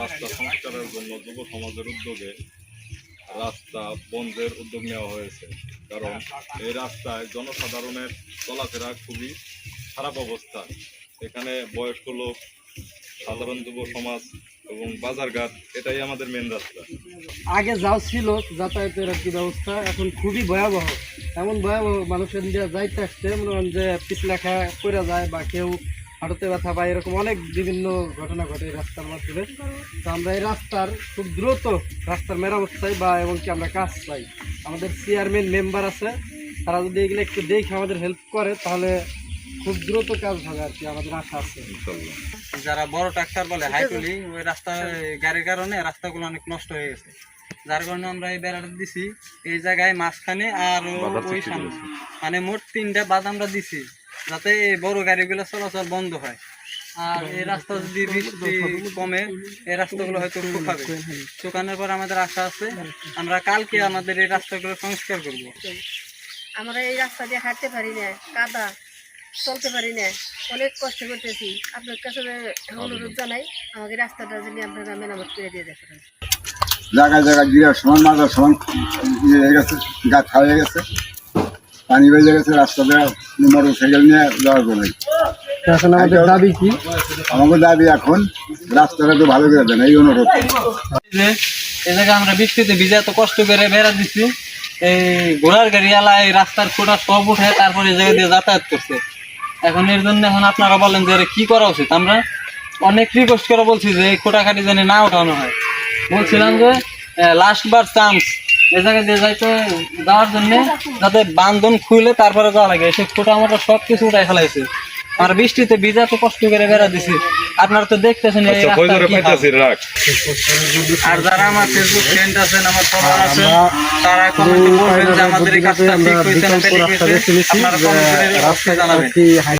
রাস্তা সংস্কারের জন্য যুব সমাজের উদ্যোগে রাস্তা বন্ধের উদ্যোগ নেওয়া হয়েছে। কারণ এই রাস্তায় জনসাধারণের চলাফেরা খুবই খারাপ অবস্থা। এখানে বয়স্ক লোক, সাধারণ যুব সমাজ এবং বাজারঘাট, এটাই আমাদের মেন রাস্তা। আগে যাও ছিল যাতায়াতের আর কি ব্যবস্থা, এখন খুবই ভয়াবহ। এমন ভয়াবহ মানুষের যাইতে আসতে মনে করেন যে পিছলেখা করে যায় বা কেউ হাঁটুতে ব্যথা পায় এরকম অনেক বিভিন্ন ঘটনা ঘটে এই রাস্তার মাধ্যমে। তো আমরা এই রাস্তার খুব দ্রুত রাস্তার মেরামত চাই বা এমনকি আমরা কাজ চাই আমাদের চেয়ারম্যান মেম্বার আছে তারা যদি এগুলো একটু দেখে আমাদের হেল্প করে তাহলে খুব দ্রুত কাজ হবে আর কি আমাদের আশা আছে। যারা বড় ট্রাক্টর বলে হাইটুলি ওই রাস্তায় গাড়ির কারণে রাস্তাগুলো অনেক নষ্ট হয়ে গেছে। যার কারণে আমরা এই বেড়াটা দিছি এই জায়গায় মাঝখানে আর ওই সামনে। মানে মোট তিনটা বাদ আমরা দিছি। যাতে এই বড় গাড়িগুলো চলাচল বন্ধ হয়। আর এই রাস্তা যদি বৃষ্টি কমে এই রাস্তাগুলো হয়তো শুকাবে। শুকানোর পর আমাদের আশা আছে আমরা কালকে আমাদের এই রাস্তাগুলো সংস্কার করব। আমরা এই রাস্তা দিয়ে হাঁটতে পারি না কাদা চলতে পারি না। অনেক কষ্ট করতেছি। আপনার কাছে অনুরোধ জানাই আমাকে রাস্তাটা যদি আপনারা মেরামত করে দিয়ে দেখেন। জায়গায় জায়গায় গিরার সমান মাজার সমান গাছ হয়ে গেছে। পানি বেজে গেছে রাস্তাতে মোটর সাইকেল নিয়ে যাওয়ার জন্য এখন আমাদের দাবি কি? আমাকে দাবি এখন রাস্তাটা তো ভালো করে দেন এই অনুরোধ। যে এই জায়গায় আমরা বৃষ্টিতে ভিজে এত কষ্ট করে বেড়া দিচ্ছি এই ঘোড়ার গাড়িওয়ালা এই রাস্তার খোঁটা সব উঠে তারপরে এই জায়গা দিয়ে যাতায়াত করছে। এখন এর জন্য এখন আপনারা বলেন যে কি করা উচিত? আমরা অনেক রিকোয়েস্ট করে বলছি যে এই খোটাখাটি যেন না উঠানো হয়। বলছিলাম যে লাস্ট বার চান্স যাইতে যাওয়ার জন্য যাতে বান্ধন খুলে তারপরে যাওয়া লাগে। সে খোটা মোটা সব কিছু উঠাই ফেলাইছে। আর বৃষ্টিতে ভিজা তো কষ্ট করে বেড়া দিছি। আপনারা তো দেখতেছেন এই আচ্ছা আর যারা আমার ফেসবুক ফ্রেন্ড আছেন আমার ফলোয়ার আছেন তারা কমেন্টে বলবেন যে আমাদের এই কাজটা ঠিক হয়েছে না আপনারা কমেন্ট করে জানাবেন। কি